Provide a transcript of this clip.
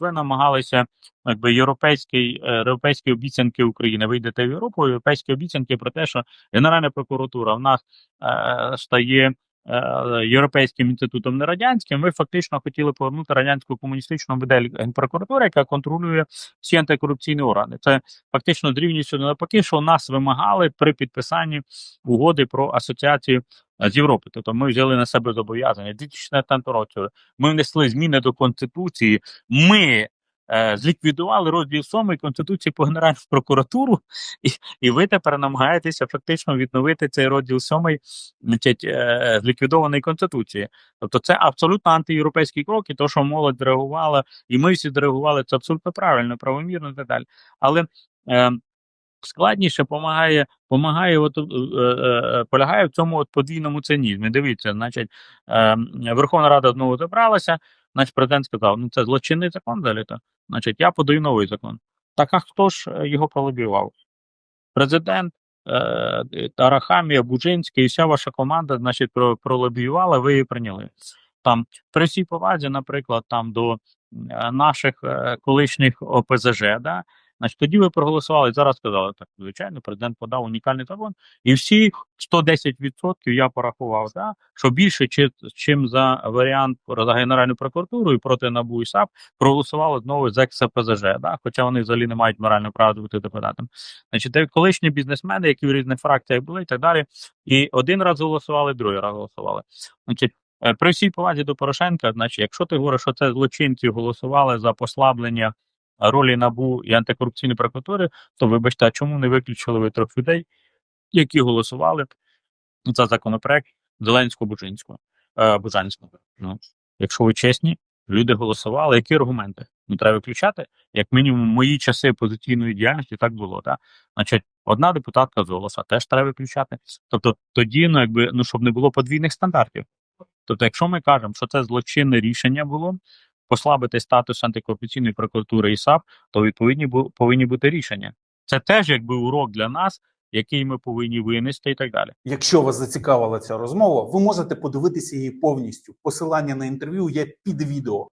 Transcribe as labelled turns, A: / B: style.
A: Ви намагалися якби європейський е, європейські обіцянки України. Ви йдете в Європу, європейські обіцянки про те, що Генеральна прокуратура в нас е, стає е, європейським інститутом не радянським. Ви фактично хотіли повернути радянську комуністичну модель генпрокуратури, яка контролює всі антикорупційні органи. Це фактично з рівністю навпаки, що нас вимагали при підписанні угоди про асоціацію з Європи. Тобто ми взяли на себе зобов'язання. 2014 році ми внесли зміни до конституції. Ми е, зліквідували розділ 7 Конституції по Генеральну прокуратуру, і, і ви тепер намагаєтеся фактично відновити цей розділ 7 значить, е, зліквідованої Конституції. Тобто це абсолютно антиєвропейський крок, і то, що молодь реагувала, і ми всі реагували, це абсолютно правильно, правомірно і так далі. Але е, складніше помагає, помагає е, е, е, полягає в цьому от подвійному цинізмі. Дивіться, значить, е, Верховна Рада знову забралася, значить, президент сказав: ну це злочинний закон далі. То значить, я подаю новий закон. Так а хто ж е, його пролобівав? Президент. е, Арахамія, Бужинський і вся ваша команда, значить, про- пролобіювала, ви її прийняли. Там при всій повазі, наприклад, там до наших колишніх ОПЗЖ, да, значить, тоді ви проголосували зараз сказали, так, звичайно, президент подав унікальний закон, і всі 110% я порахував, да, що більше, чи, чим за варіант за Генеральну прокуратуру і проти НАБУ і САП проголосували знову за КСПЗЖ, да, хоча вони взагалі не мають морального права бути депутатом. Значить, колишні бізнесмени, які в різних фракціях були і так далі, і один раз голосували, другий раз голосували. Значить, Е, При всій повазі до Порошенка, значить, якщо ти говориш, що це злочинці голосували за послаблення ролі НАБУ і антикорупційної прокуратури, то вибачте, а чому не виключили ви трьох людей, які голосували за законопроект Зеленського Бужинського е, Бужанського? Ну, якщо ви чесні, люди голосували. Які аргументи? Ну, треба виключати. Як мінімум, мої часи опозиційної діяльності так було. Так? Значить, одна депутатка з голоса теж треба виключати. Тобто, тоді, ну якби ну щоб не було подвійних стандартів. Тобто, якщо ми кажемо, що це злочинне рішення було послабити статус антикорупційної прокуратури і САП, то відповідні повинні бути рішення. Це теж якби урок для нас, який ми повинні винести і так далі.
B: Якщо вас зацікавила ця розмова, ви можете подивитися її повністю. Посилання на інтерв'ю є під відео.